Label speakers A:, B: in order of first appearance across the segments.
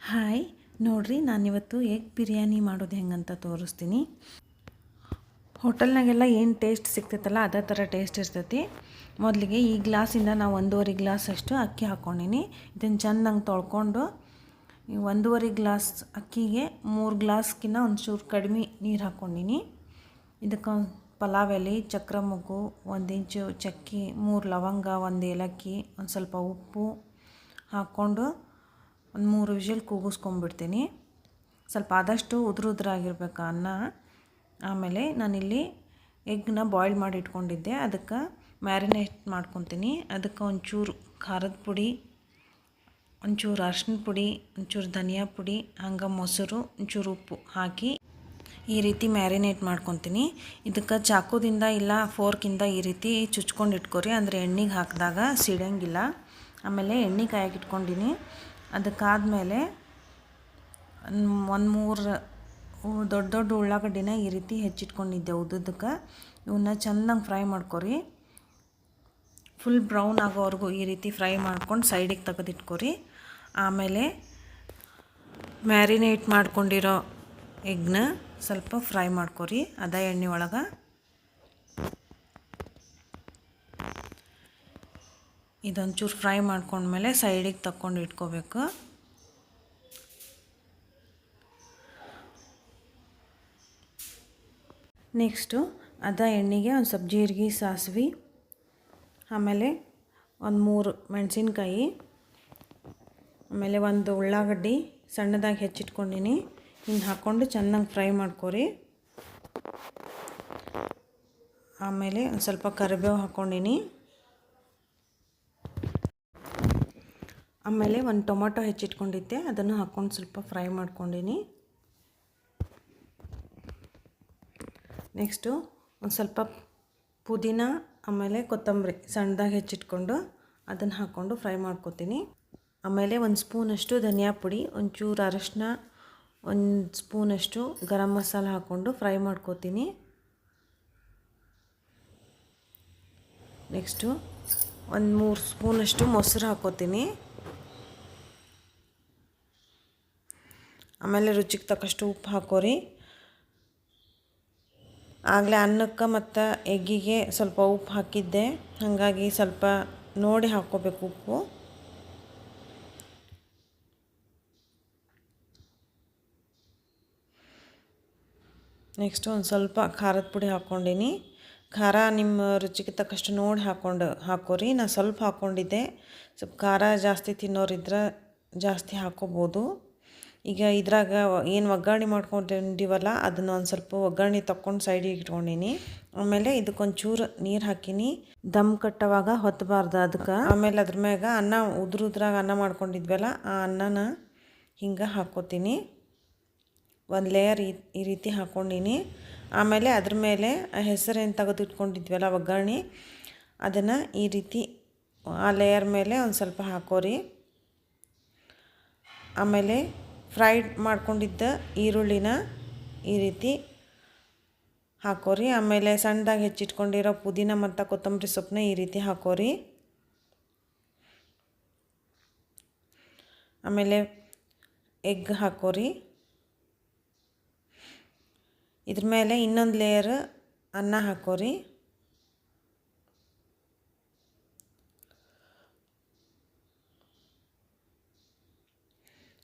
A: Hi, ನೋಡ್ರಿ ನಾನಿವತ್ತು egg biryani ಮಾಡೋದು ಹೆಂಗಂತ ತೋರಿಸ್ತೀನಿ. ಹೋಟೆಲ್ನಾಗೆಲ್ಲ ಏನು ಟೇಸ್ಟ್ ಸಿಗ್ತೈತಲ್ಲ ಅದೇ ಥರ ಟೇಸ್ಟ್ ಇರ್ತೈತಿ. ಮೊದಲಿಗೆ ಈ ಗ್ಲಾಸಿಂದ ನಾವು ಒಂದೂವರೆ ಗ್ಲಾಸ್ ಅಷ್ಟು ಅಕ್ಕಿ ಹಾಕ್ಕೊಂಡಿನಿ ಇದನ್ನು ಚೆಂದಂಗೆ ತೊಳ್ಕೊಂಡು ಒಂದೂವರೆ ಗ್ಲಾಸ್ ಅಕ್ಕಿಗೆ ಮೂರು ಗ್ಲಾಸ್ಕಿನ್ನ ಒಂಚೂರು ಕಡಿಮೆ ನೀರು ಹಾಕ್ಕೊಂಡಿನಿ ಇದಕ್ಕೆ ಪಲಾವ್ ಎಲೆ, ಚಕ್ರ ಮೊಗ್ಗು, ಒಂದು ಇಂಚು ಚಕ್ಕಿ, ಮೂರು ಲವಂಗ, ಒಂದು ಏಲಕ್ಕಿ, ಒಂದು ಸ್ವಲ್ಪ ಉಪ್ಪು ಹಾಕ್ಕೊಂಡು ಒಂದು ಮೂರು ವಿಷಲ್ ಕೂಗಿಸ್ಕೊಂಡ್ಬಿಡ್ತೀನಿ. ಸ್ವಲ್ಪ ಆದಷ್ಟು ಉದುರು ಉದುರಾಗಿರ್ಬೇಕು ಅನ್ನ. ಆಮೇಲೆ ನಾನಿಲ್ಲಿ ಎಗ್ನ ಬಾಯ್ಲ್ ಮಾಡಿ ಇಟ್ಕೊಂಡಿದ್ದೆ. ಅದಕ್ಕೆ ಮ್ಯಾರಿನೇಟ್ ಮಾಡ್ಕೊತೀನಿ. ಅದಕ್ಕೆ ಒಂಚೂರು ಖಾರದ ಪುಡಿ, ಒಂಚೂರು ಅರ್ಶಿನ ಪುಡಿ, ಒಂಚೂರು ಧನಿಯಾ ಪುಡಿ, ಹಂಗೆ ಮೊಸರು, ಒಂಚೂರು ಉಪ್ಪು ಹಾಕಿ ಈ ರೀತಿ ಮ್ಯಾರಿನೇಟ್ ಮಾಡ್ಕೊತೀನಿ. ಇದಕ್ಕೆ ಚಾಕುದಿಂದ ಇಲ್ಲ ಫೋರ್ಕಿಂದ ಈ ರೀತಿ ಚುಚ್ಕೊಂಡು ಇಟ್ಕೊರಿ ಅಂದರೆ ಎಣ್ಣೆಗೆ ಹಾಕಿದಾಗ ಸಿಡಂಗಿಲ್ಲ ಆಮೇಲೆ ಎಣ್ಣೆ ಇಟ್ಕೊಂಡಿನಿ. ಅದಕ್ಕಾದಮೇಲೆ ಒಂದು ಮೂರು ದೊಡ್ಡ ದೊಡ್ಡ ಉಳ್ಳಾಗಡ್ಡಿನ ಈ ರೀತಿ ಹೆಚ್ಚಿಟ್ಕೊಂಡಿದ್ದೆ ಉದ್ದಕ್ಕೆ ಇವನ್ನ ಚೆನ್ನಾಗಿ ಫ್ರೈ ಮಾಡ್ಕೊರಿ. ಫುಲ್ ಬ್ರೌನ್ ಆಗೋವರೆಗೂ ಈ ರೀತಿ ಫ್ರೈ ಮಾಡ್ಕೊಂಡು ಸೈಡಿಗೆ ತೆಗೆದಿಟ್ಕೊರಿ. ಆಮೇಲೆ ಮ್ಯಾರಿನೇಟ್ ಮಾಡ್ಕೊಂಡಿರೋ ಎಗ್ನ ಸ್ವಲ್ಪ ಫ್ರೈ ಮಾಡ್ಕೊರಿ. ಅದ ಎಣ್ಣೆ ಒಳಗೆ. ಇದೊಂಚೂರು ಫ್ರೈ ಮಾಡ್ಕೊಂಡ್ಮೇಲೆ ಸೈಡಿಗೆ ತಕ್ಕೊಂಡು ಇಟ್ಕೋಬೇಕು. ನೆಕ್ಸ್ಟು ಅದ ಎಣ್ಣೆಗೆ ಒಂದು ಸ್ವಲ್ಪ ಜೀರಿಗೆ, ಸಾಸಿವೆ, ಆಮೇಲೆ ಒಂದು ಮೂರು ಮೆಣಸಿನ್ಕಾಯಿ, ಆಮೇಲೆ ಒಂದು ಉಳ್ಳಾಗಡ್ಡಿ ಸಣ್ಣದಾಗಿ ಹೆಚ್ಚಿಟ್ಕೊಂಡಿನಿ. ಇನ್ನು ಹಾಕ್ಕೊಂಡು ಚೆನ್ನಾಗಿ ಫ್ರೈ ಮಾಡ್ಕೊರಿ. ಆಮೇಲೆ ಒಂದು ಸ್ವಲ್ಪ ಕರಿಬೇವು ಹಾಕ್ಕೊಂಡಿನಿ. ಆಮೇಲೆ ಒಂದು ಟೊಮೊಟೊ ಹೆಚ್ಚಿಟ್ಕೊಂಡಿದ್ದೆ, ಅದನ್ನು ಹಾಕ್ಕೊಂಡು ಸ್ವಲ್ಪ ಫ್ರೈ ಮಾಡ್ಕೊಂಡಿನಿ. ನೆಕ್ಸ್ಟು ಒಂದು ಸ್ವಲ್ಪ ಪುದೀನ, ಆಮೇಲೆ ಕೊತ್ತಂಬರಿ ಸಣ್ಣದಾಗಿ ಹೆಚ್ಚಿಟ್ಕೊಂಡು ಅದನ್ನು ಹಾಕ್ಕೊಂಡು ಫ್ರೈ ಮಾಡ್ಕೊತೀನಿ. ಆಮೇಲೆ ಒಂದು ಸ್ಪೂನಷ್ಟು ಧನಿಯಾ ಪುಡಿ, ಒಂಚೂರು ಅರಶಿನ, ಒಂದು ಸ್ಪೂನಷ್ಟು ಗರಂ ಮಸಾಲ ಹಾಕ್ಕೊಂಡು ಫ್ರೈ ಮಾಡ್ಕೋತೀನಿ. ನೆಕ್ಸ್ಟು ಒಂದು ಮೂರು ಸ್ಪೂನಷ್ಟು ಮೊಸರು ಹಾಕ್ಕೋತೀನಿ. ಆಮೇಲೆ ರುಚಿಗೆ ತಕ್ಕಷ್ಟು ಉಪ್ಪು ಹಾಕೋರಿ. ಆಗಲೇ ಅನ್ನಕ್ಕೆ ಮತ್ತು ಎಗ್ಗಿಗೆ ಸ್ವಲ್ಪ ಉಪ್ಪು ಹಾಕಿದ್ದೆ. ಹಾಗಾಗಿ ಸ್ವಲ್ಪ ನೋಡಿ ಹಾಕ್ಕೋಬೇಕು ಉಪ್ಪು. ನೆಕ್ಸ್ಟ್ ಒಂದು ಸ್ವಲ್ಪ ಖಾರದ ಪುಡಿ ಹಾಕ್ಕೊಂಡಿನಿ ಖಾರ ನಿಮ್ಮ ರುಚಿಗೆ ತಕ್ಕಷ್ಟು ನೋಡಿ ಹಾಕ್ಕೊಂಡು ಹಾಕೋರಿ. ನಾನು ಸ್ವಲ್ಪ ಹಾಕ್ಕೊಂಡಿದ್ದೆ ಸ್ವಲ್ಪ ಖಾರ ಜಾಸ್ತಿ ತಿನ್ನೋರಿದ್ರೆ ಜಾಸ್ತಿ ಹಾಕ್ಕೋಬೋದು ಈಗ ಇದ್ರಾಗ ಏನು ಒಗ್ಗರಣೆ ಮಾಡ್ಕೊಂಡಿವಲ್ಲ ಅದನ್ನು ಒಂದು ಸ್ವಲ್ಪ ಒಗ್ಗರಣೆ ತಕ್ಕೊಂಡು ಸೈಡಿಗೆ ಇಟ್ಕೊಂಡೀನಿ. ಆಮೇಲೆ ಇದಕ್ಕೊಂಚೂರು ನೀರು ಹಾಕಿನಿ. ದಮ್ ಕಟ್ಟವಾಗ ಹೊತ್ತಬಾರ್ದು ಅದಕ್ಕೆ ಆಮೇಲೆ ಅದ್ರ ಮ್ಯಾಗ ಅನ್ನ ಉದ್ರ ಉದ್ರಾಗ ಅನ್ನ ಮಾಡ್ಕೊಂಡಿದ್ವಲ್ಲ ಆ ಅನ್ನನ ಹಿಂಗೆ ಹಾಕ್ಕೋತೀನಿ ಒಂದು ಲೇಯರ್ ಈ ಈ ರೀತಿ ಹಾಕ್ಕೊಂಡಿನಿ ಆಮೇಲೆ ಅದ್ರ ಮೇಲೆ ಹೆಸರೇನು ತೆಗೆದು ಇಟ್ಕೊಂಡಿದ್ವಲ್ಲ ಒಗ್ಗರಣೆ ಅದನ್ನು ಈ ರೀತಿ ಆ ಲೇಯರ್ ಮೇಲೆ ಒಂದು ಸ್ವಲ್ಪ ಹಾಕೋರಿ. ಆಮೇಲೆ ಫ್ರೈಡ್ ಮಾಡ್ಕೊಂಡಿದ್ದ ಈರುಳ್ಳಿನ ಈ ರೀತಿ ಹಾಕೋರಿ. ಆಮೇಲೆ ಸಣ್ಣದಾಗಿ ಹೆಚ್ಚಿಟ್ಕೊಂಡಿರೋ ಪುದೀನ ಮತ್ತು ಕೊತ್ತಂಬರಿ ಸೊಪ್ಪನ್ನ ಈ ರೀತಿ ಹಾಕೋರಿ. ಆಮೇಲೆ ಎಗ್ ಹಾಕೋರಿ. ಇದ್ರ ಮೇಲೆ ಇನ್ನೊಂದು ಲೇಯರ್ ಅನ್ನ ಹಾಕೋರಿ.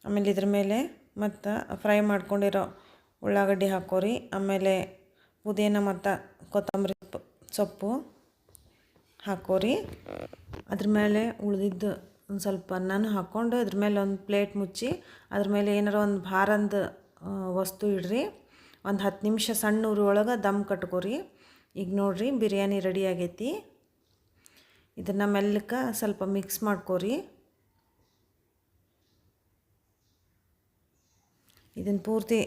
A: ಆಮೇಲೆ ಇದ್ರ ಮೇಲೆ ಮತ್ತು ಫ್ರೈ ಮಾಡ್ಕೊಂಡಿರೋ ಉಳ್ಳಾಗಡ್ಡಿ ಹಾಕೋರಿ. ಆಮೇಲೆ ಪುದೀನ ಮತ್ತು ಕೊತ್ತಂಬರಿ ಸೊಪ್ಪು ಹಾಕೋರಿ. ಅದ್ರ ಮೇಲೆ ಉಳಿದಿದ್ದು ಒಂದು ಸ್ವಲ್ಪ ಅನ್ನನೂ ಹಾಕ್ಕೊಂಡು ಅದ್ರ ಮೇಲೆ ಒಂದು ಪ್ಲೇಟ್ ಮುಚ್ಚಿ ಅದ್ರ ಮೇಲೆ ಏನಾರ ಒಂದು ಭಾರಂದು ವಸ್ತು ಇಡ್ರಿ. ಒಂದು ಹತ್ತು ನಿಮಿಷ ಸಣ್ಣ ಉರಿ ಒಳಗೆ ದಮ್ ಕಟ್ಕೋರಿ. ಈಗ ನೋಡಿರಿ ಬಿರಿಯಾನಿ ರೆಡಿ ಆಗೈತಿ. ಇದನ್ನು ಮೆಲ್ಲಕ್ಕೆ ಸ್ವಲ್ಪ ಮಿಕ್ಸ್ ಮಾಡ್ಕೋರಿ. ಇದನ್ನು ಪೂರ್ತಿ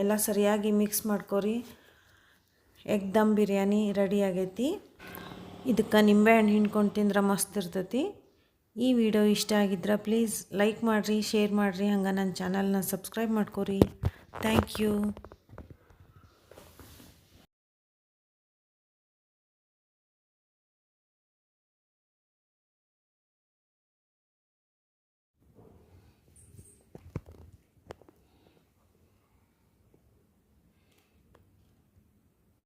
A: ಎಲ್ಲ ಸರಿಯಾಗಿ ಮಿಕ್ಸ್ ಮಾಡ್ಕೊರಿ. ಎಗ್ ದಮ್ ಬಿರಿಯಾನಿ ರೆಡಿ ಆಗೈತಿ. ಇದಕ್ಕೆ ನಿಂಬೆಹಣ್ಣು ಹಿಂಡ್ಕೊಂಡು ತಿಂದ್ರೆ ಮಸ್ತ್ ಇರ್ತೈತಿ. ಈ ವಿಡಿಯೋ ಇಷ್ಟ ಆಗಿದ್ರೆ ಪ್ಲೀಸ್ ಲೈಕ್ ಮಾಡಿರಿ ಶೇರ್ ಮಾಡಿರಿ. ಹಂಗೆ ನನ್ನ ಚಾನಲ್ನ ಸಬ್ಸ್ಕ್ರೈಬ್ ಮಾಡ್ಕೊರಿ. Thank you